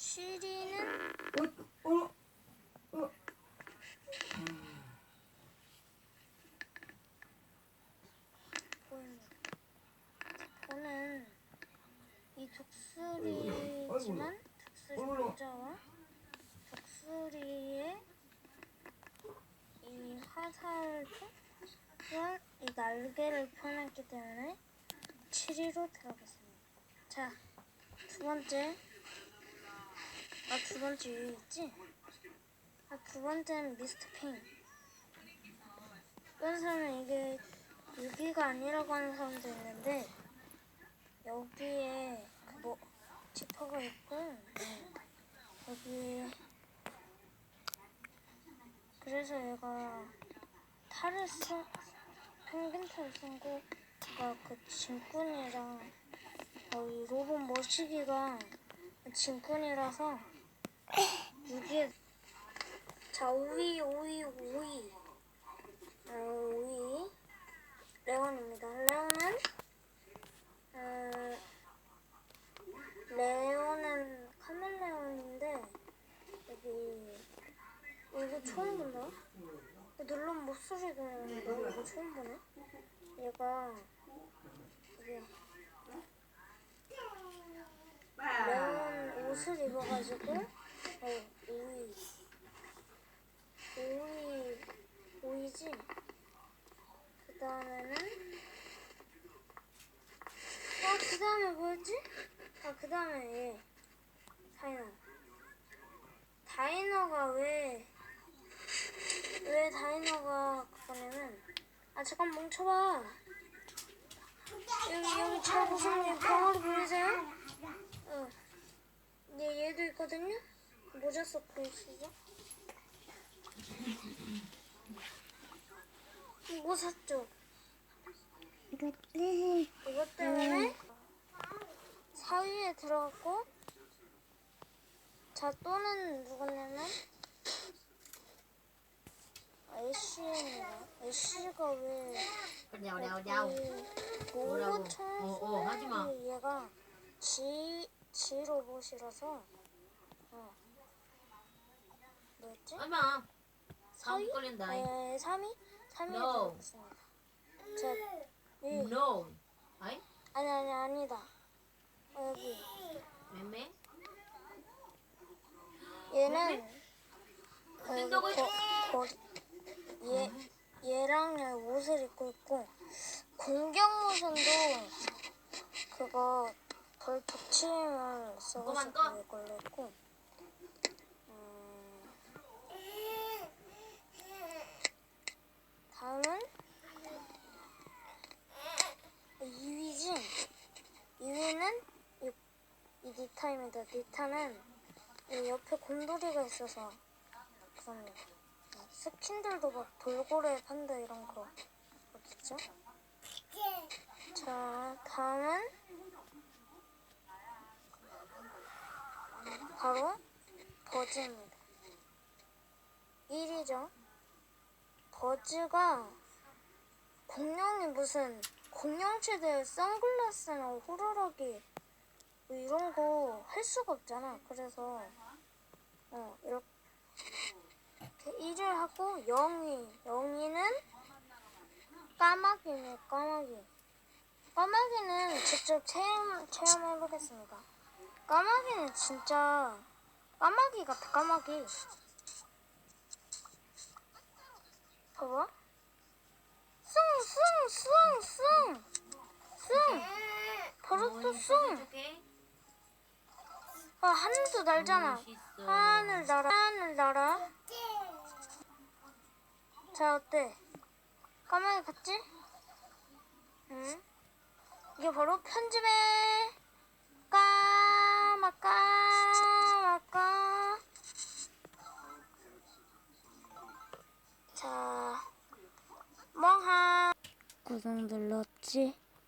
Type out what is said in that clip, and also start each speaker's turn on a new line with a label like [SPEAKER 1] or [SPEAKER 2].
[SPEAKER 1] 7위는
[SPEAKER 2] 어? 어? 어?
[SPEAKER 1] 저는 이 독수리지만 독수리. 모자와 독수리의 이 화살과 이 날개를 펴냈기 때문에 7위로 들어갔습니다. 자, 두 번째. 아, 두 번째 위에 있지? 아, 두 번째는 미스터 핑. 다른 사람은 이게 6위가 아니라고 하는 사람도 있는데 여기에 그뭐 지퍼가 있고 네. 여기 그래서 얘가 탈을 쓴 평균 탈을 쓴 거가 그 짐꾼이랑 어, 이 로봇 머시기가 짐꾼이라서 6위에 자 5위 5위 5위 어, 5위 레온입니다. 레온은 어, 레온은 카멜레온인데 여기 이거 처음 본다. 눌러면 목소리가 나는데 이거 처음 보네. 얘가 이게 레온 옷을 입어가지고 어, 5위 5위 5위지. 그 다음에는 어, 그 다음에 뭐였지? 아, 그 다음에 얘 다이너 다이너가 왜 왜 다이너가 그거냐면 아 잠깐 멈춰봐 여기 여기 차고선님 병아리 보이세요? 어. 얘 얘도 있거든요? 모자 써고 있으죠? 이거 샀죠?
[SPEAKER 3] 이거
[SPEAKER 1] 이것 때문에 4위에 들어갔고 자 또는 누구냐면 애쉬입니다 애쉬가 왜
[SPEAKER 4] 뭐라고? 어, 어, 하지 마.
[SPEAKER 1] 얘가 지, 지 로봇이라서 어 뭐였지?
[SPEAKER 4] 얼마? 사업 걸린다.
[SPEAKER 1] 네 3위? 3위에
[SPEAKER 4] No.
[SPEAKER 1] 들어갔습니다 자 이,
[SPEAKER 4] No. 아이?
[SPEAKER 1] 아니 아니 아니다 어, 여기
[SPEAKER 4] 맴매?
[SPEAKER 1] 얘는 그,
[SPEAKER 4] 뜬다고
[SPEAKER 1] 거, 거, 얘 얘랑 얘 옷을 입고 있고 공격 모션도 그거 덜 붙임을 써서
[SPEAKER 4] 꺼?
[SPEAKER 1] 이걸로 있고 음, 다음은 2위지 2위는 이, 이 니타입니다 니타는 이 옆에 곰돌이가 있어서 그럽니다. 스킨들도 막 돌고래 판다 이런 거 어딨죠? 자 다음은 바로 버즈입니다. 1위죠. 버즈가 공룡이 무슨 공룡 최대 선글라스나 호루라기 뭐 이런 거 할 수가 없잖아. 그래서 어 이렇게 1을 하고 0위 0위는 까마귀네 까마귀. 까마귀는 직접 체험, 체험해 보겠습니다. 까마귀는 진짜 까마귀 같아 까마귀 봐봐 숭숭숭숭 숭 바로 또숭
[SPEAKER 4] 줄게.
[SPEAKER 1] 아, 하늘도 날잖아. 하늘 날아, 하늘 날아. 자, 어때? 까마귀 같지? 응? 이게 바로 편집의 까마, 까마, 까. 자, 멍하. 구독 눌렀지?